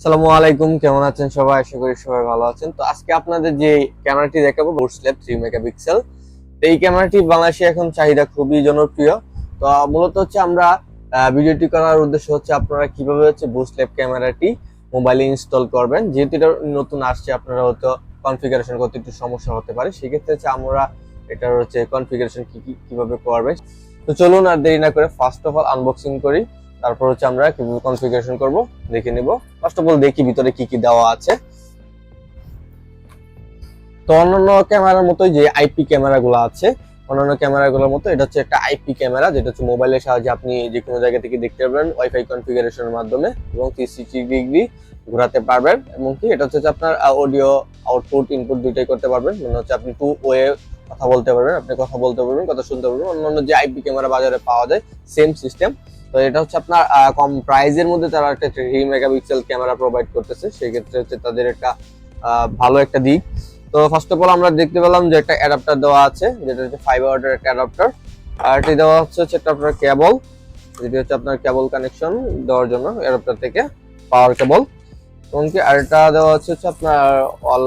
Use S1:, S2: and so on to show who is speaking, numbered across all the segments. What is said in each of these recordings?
S1: আসসালামু আলাইকুম, কেমন আছেন সবাই? আশা করি সবাই ভালো আছেন। তো আজকে আপনাদের যে ক্যামেরাটি দেখাবো বোর্ড স্ল্যাব থ্রি মেগাপিক্সেল তো এই ক্যামেরাটি বাংলাদেশে এখন চাহিদা খুবই জনপ্রিয়। তো মূলত হচ্ছে আমরা ভিডিওটি করার উদ্দেশ্য হচ্ছে আপনারা কীভাবে হচ্ছে বোর্ড ক্যামেরাটি মোবাইলে ইনস্টল করবেন। যেহেতু এটা নতুন আসছে, আপনারা হয়তো কনফিগারেশন করতে একটু সমস্যা হতে পারে। সেক্ষেত্রে হচ্ছে আমরা এটার হচ্ছে কনফিগারেশন কি কি, কীভাবে করবেন? তো চলুন আর দেরি না করে ফার্স্ট অফ অল আনবক্সিং করি। তারপর হচ্ছে আমরা কীভাবে কনফিগারেশন করব, দেখে নিব। ফার্স্ট অফ অল দেখি ভিতরে কি কি দেওয়া আছে। তো অন্যান্য ক্যামেরার মতোই যে আইপি ক্যামেরাগুলো আছে, অন্যান্য ক্যামেরাগুলোর মতো, এটা হচ্ছে একটা আইপি ক্যামেরা, যেটা হচ্ছে মোবাইলের সাহায্যে আপনি যে কোনো জায়গা থেকে দেখতে পারবেন ওয়াইফাই কনফিগারেশনের মাধ্যমে এবং থ্রি ডিগ্রি ঘোরাতে পারবেন। এবং কি, এটা হচ্ছে আপনার অডিও আউটপুট ইনপুট দুইটাই করতে পারবেন। মানে হচ্ছে আপনি টু ওয়ে কথা বলতে পারবেন, আপনি কথা বলতে পারবেন, কথা শুনতে পারবেন। অন্যান্য যে আইপি ক্যামেরা বাজারে পাওয়া যায় সেম সিস্টেম তো এটা হচ্ছে আপনার কম প্রাইজের মধ্যে তারা একটা থ্রি মেগাপিক্সেল ক্যামেরা প্রোভাইড করতেছে। সেই ক্ষেত্রে হচ্ছে তাদের একটা ভালো একটা দিক। তো ফার্স্ট অফ অল আমরা দেখতে পেলাম যে একটা অ্যাডাপ্টার দেওয়া আছে, যেটা হচ্ছে ফাইভ ওয়াটের একটা অ্যাডাপ্টার আর এটি দেওয়া হচ্ছে হচ্ছে একটা আপনার কেবল যেটি হচ্ছে আপনার কেবল কানেকশন দেওয়ার জন্য অ্যাডাপ্টার থেকে পাওয়ার কেবল এবং কি এটা দেওয়া হচ্ছে হচ্ছে আপনার অল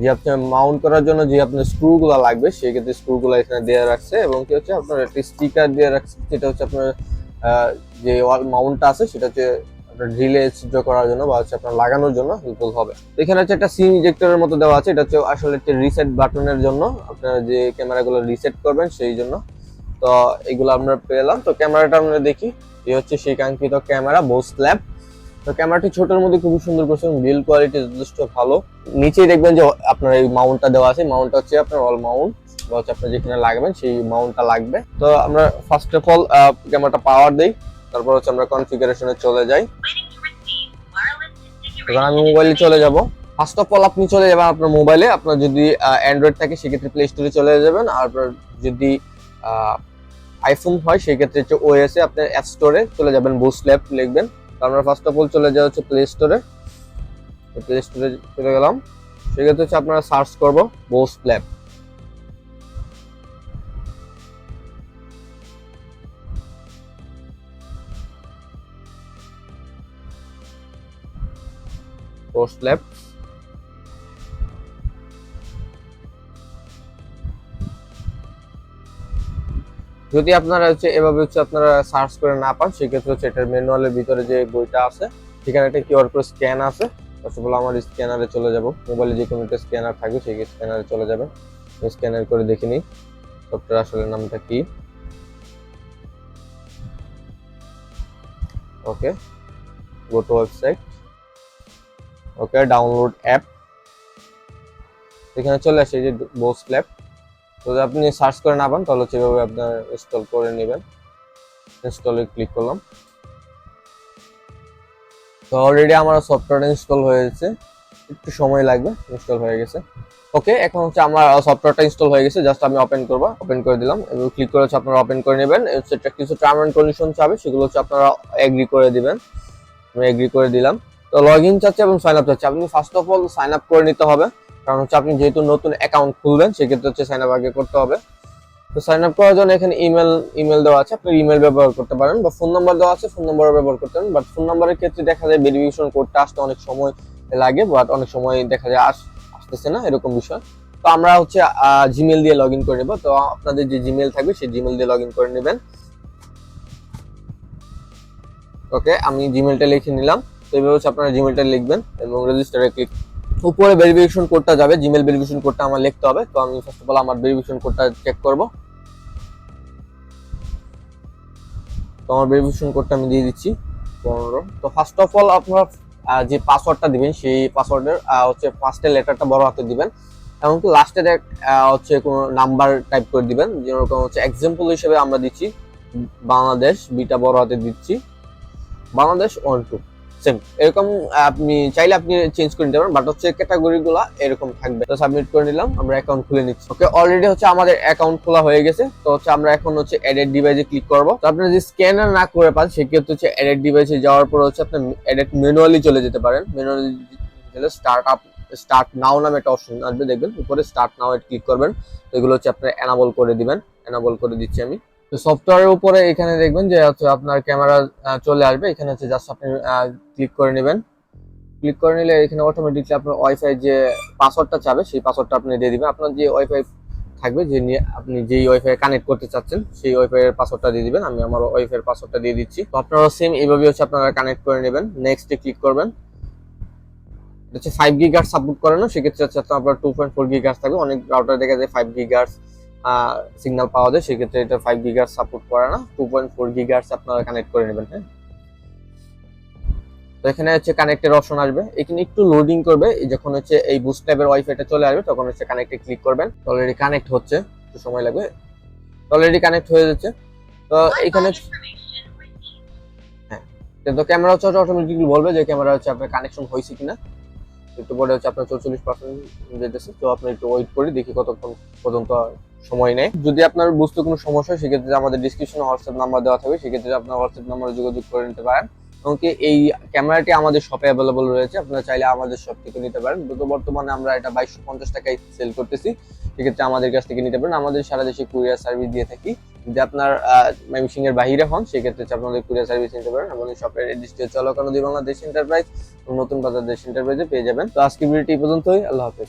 S1: যে আপনার মাউন্ট করার জন্য যে আপনার স্ক্রু গুলো লাগবে, সেই ক্ষেত্রে স্ক্রু গুলো এখানে দেওয়া রাখছে এবং কি হচ্ছে আপনার একটি স্টিকার দিয়ে রাখছে, যেটা হচ্ছে আপনার যে মাউন্টটা আছে, সেটা হচ্ছে আপনার ঢিলে ছিদ্র করার জন্য বা হচ্ছে আপনার লাগানোর জন্য হেল্পফুল হবে। এখানে হচ্ছে একটা সিম ইজেক্টরের মতো দেওয়া আছে, এটা হচ্ছে আসলে একটা রিসেট বাটনের জন্য আপনার যে ক্যামেরাগুলো রিসেট করবেন সেই জন্য। তো এগুলো আমরা পেলাম। তো ক্যামেরাটা আমরা দেখি, এই হচ্ছে সেই কাঙ্ক্ষিত ক্যামেরা বোস ল্যাব তো ক্যামেরাটি ছোটোর মধ্যে খুবই সুন্দর করছে বিল্ড কোয়ালিটি যথেষ্ট ভালো। নিচেই দেখবেন যে আপনার এই মাউন্টটা দেওয়া আছে। মাউন্টটা হচ্ছে আপনার অল মাউন্ট বা হচ্ছে আপনি যেখানে লাগাবেন, সেই মাউন্টটা লাগবে। তো আমরা ফার্স্ট অফ অল ক্যামেরাটা পাওয়ার দেই। তারপর হচ্ছে আমরা কনফিগারেশনে চলে যাই। এবার আমি মোবাইলে চলে যাব। ফার্স্ট অফ অল আপনি চলে যাবেন আপনার মোবাইলে আপনার যদি অ্যান্ড্রয়েড থাকে, সেক্ষেত্রে প্লে স্টোরে চলে যাবেন। আর আপনার যদি আইফোন হয়, সেক্ষেত্রে হচ্ছে ওএস এ আপনার অ্যাপ স্টোরে চলে যাবেন। বুস ল্যাব লিখবেন। আমরা ফার্স্ট অফ অল চলে যাওয়া হচ্ছে প্লে স্টোরে প্লে স্টোরে চলে গেলাম। সেক্ষেত্রে হচ্ছে আপনারা সার্চ করব বোস ল্যাব বোস ল্যাব যদি আপনারা হচ্ছে এভাবে হচ্ছে আপনারা সার্চ করে না পান, সেক্ষেত্রে হচ্ছে এটার ম্যানুয়ালের ভিতরে যে বইটা আছে, সেখানে একটা কিউআর কোড স্ক্যান আছে। অফ আমার স্ক্যানারে চলে যাব। মোবাইলে যে কোনো একটা স্ক্যানার থাকবে, সেই স্ক্যানারে চলে যাবেন। স্ক্যানার করে দেখে নিই সফটওয়্যার আসলে নামটা কি। Okay go to website okay download app এখানে চলে আসে যে বোস ল্যাব তো আপনি সার্চ করে না পান, তাহলে এভাবে আপনার ইনস্টল করে নেবেন। ইনস্টলে ক্লিক করলাম। তো অলরেডি আমার সফটওয়্যার ইনস্টল হয়েছে একটু সময় লাগবে ইনস্টল হয়ে গেছে। ওকে এখন হচ্ছে আমার সফটওয়্যারটা ইনস্টল হয়ে গেছে জাস্ট আমি ওপেন করব ওপেন করে দিলাম। এবং ক্লিক করে হচ্ছে আপনারা ওপেন করে নেবেন। একটা কিছু টার্ম অ্যান্ড কন্ডিশন চাবে সেগুলো হচ্ছে আপনারা এগ্রি করে দিবেন। আমি এগ্রি করে দিলাম। তো লগ ইন চাচ্ছে এবং সাইন আপ চাচ্ছে। আপনি first of all sign up করে নিতে হবে। কারণ হচ্ছে আপনি যেহেতু নতুন অ্যাকাউন্ট খুলবেন, সেক্ষেত্রে হচ্ছে সাইন আপ আগে করতে হবে। তো সাইন আপ করার জন্য এখানে ইমেল ইমেল দেওয়া আছে। আপনি ইমেল ব্যবহার করতে পারেন বা ফোন নাম্বার দেওয়া আছে ফোন নাম্বার ব্যবহার করতে পারেন। বাট ফোন নাম্বারের ক্ষেত্রে দেখা যায় ভেরিফিকেশন করতে আসতে অনেক সময় লাগে বাট অনেক সময় দেখা যায় আস, আসতেছে না এরকম বিষয়। তো আমরা হচ্ছে জিমেল দিয়ে লগ ইন করে নেব। তো আপনাদের যে জিমেল থাকবে, সেই জিমেল দিয়ে লগ ইন করে নেবেন। ওকে আমি জিমেলটা লিখে নিলাম। তো এইভাবে হচ্ছে আপনারা জিমেলটা লিখবেন এবং রেজিস্টারে ক্লিক উপরে ভেরিফিকেশন কোডটা যাবে জিমেল ভেরিফিকেশন কোডটা আমার লিখতে হবে। তো আমি ফার্স্ট অফ অল আমার ভেরিফিকেশন কোডটা চেক করব। তো আমার ভেরিফিকেশন কোডটা আমি দিয়ে দিচ্ছি। পনেরো তো ফার্স্ট অফ অল আপনারা যে পাসওয়ার্ডটা দিবেন, সেই পাসওয়ার্ডের হচ্ছে ফার্স্টের লেটারটা বড় হাতে দিবেন। এমনকি লাস্টের হচ্ছে কোনো নাম্বার টাইপ করে দিবেন। যেরকম হচ্ছে এক্সাম্পল হিসেবে আমরা দিচ্ছি, বাংলাদেশ বিটা বড় হাতে দিচ্ছি। বাংলাদেশ ওয়ান টু সেম এরকম আপনি চাইলে আপনি চেঞ্জ করে নিতে পারেন বাট হচ্ছে ক্যাটাগরি গুলা এরকম থাকবে। তো সাবমিট করে নিলাম, আমরা অ্যাকাউন্ট খুলে নিচ্ছি। ওকে অলরেডি হচ্ছে আমাদের অ্যাকাউন্ট খোলা হয়ে গেছে। তো হচ্ছে আমরা এখন হচ্ছে এডেড ডিভাইসে ক্লিক করব। তো আপনি যদি স্ক্যানার না করে পান, সেক্ষেত্রে হচ্ছে এডেড ডিভাইসে যাওয়ার পর হচ্ছে আপনি এডেড ম্যানুয়ালি চলে যেতে পারেন। Manually start up start now নামে একটা অপশন আসবে, দেখবেন। উপরে স্টার্ট নাও ক্লিক করবেন। এগুলো হচ্ছে আপনি এনাবল করে দিবেন। এনাবল করে দিচ্ছি আমি। তো সফটওয়্যারের উপরে এখানে দেখবেন যে হচ্ছে আপনার ক্যামেরা চলে আসবে। এখানে হচ্ছে জাস্ট আপনি ক্লিক করে নেবেন। ক্লিক করে নিলে এখানে অটোমেটিকলি আপনার ওয়াইফাই যে পাসওয়ার্ডটা চাবে, সেই পাসওয়ার্ডটা আপনি দিয়ে দিবেন। আপনার যে ওয়াইফাই থাকবে, যে নিয়ে আপনি যেই ওয়াইফাই কানেক্ট করতে চাচ্ছেন, সেই ওয়াইফাই এর পাসওয়ার্ডটা দিয়ে দিবেন। আমি আমার ওয়াইফাই এর পাসওয়ার্ডটা দিয়ে দিচ্ছি। তো আপনারা সেম এইভাবে হচ্ছে আপনারা কানেক্ট করে নেবেন। নেক্সটে ক্লিক করবেন। হচ্ছে ফাইভ গিগার সাপোর্ট করে না, সেক্ষেত্রে হচ্ছে আপনার টু পয়েন্ট ফোর গিগার্স থাকবে। অনেক রাউটার দেখা যায় ফাইভ গিগার্স সিগন্যাল পাওয়া যায় সেক্ষেত্রে এটা ফাইভ গিগার সাপোর্ট করে না। টু পয়েন্ট ফোর গিগার্স আপনারা কানেক্ট করে নেবেন হ্যাঁ? তো এখানে হচ্ছে কানেক্টের অপশন আসবে। এখানে একটু লোডিং করবে যখন হচ্ছে এই বুস্ট ট্যাবের ওয়াইফাইটা চলে আসবে তখন হচ্ছে কানেক্টে ক্লিক করবেন। অলরেডি কানেক্ট হচ্ছে একটু সময় লাগবে। অলরেডি কানেক্ট হয়ে যাচ্ছে। তো এখানে হ্যাঁ তো ক্যামেরা হচ্ছে অটোমেটিকলি বলবে যে ক্যামেরা হচ্ছে আপনার কানেকশন হয়েছে কিনা। একটু পরে হচ্ছে আপনার চৌচল্লিশ পার্সেন্ট যেতেছে তো আপনি একটু ওয়েট করে দেখি কতক্ষণ পর্যন্ত সময় নেয়। যদি আপনার বুঝতে কোনো সমস্যা হয়, সেক্ষেত্রে আমাদের ডিসক্রিপশনে হোয়াটসঅ্যাপ নাম্বার দেওয়া থাকবে। সেক্ষেত্রে আপনার হোয়াটসঅ্যাপ নাম্বারে যোগাযোগ করে নিতে পারেন। এমনকি এই ক্যামেরাটি আমাদের শপে অ্যাভেলেবল রয়েছে। আপনারা চাইলে আমাদের শপ থেকে নিতে পারেন। তো বর্তমানে আমরা এটা বাইশশো পঞ্চাশ টাকায় সেল করতেছি। সেক্ষেত্রে আমাদের কাছ থেকে নিতে পারেন। আমাদের সারা দেশে কুরিয়ার সার্ভিস দিয়ে থাকি। যদি আপনার ময়মনসিং এর বাহিরে হন, সেক্ষেত্রে আপনাদের কুরিয়ার সার্ভিস নিতে পারেন আমাদের শপের এডিস্টে হচ্ছে অলকানদী বাংলাদেশ এন্টারপ্রাইজ নতুন বাজার দেশ এন্টারপ্রাইজে পেয়ে যাবেন। তো আজকে ভিডিওটি পর্যন্তই। আল্লাহ হাফেজ।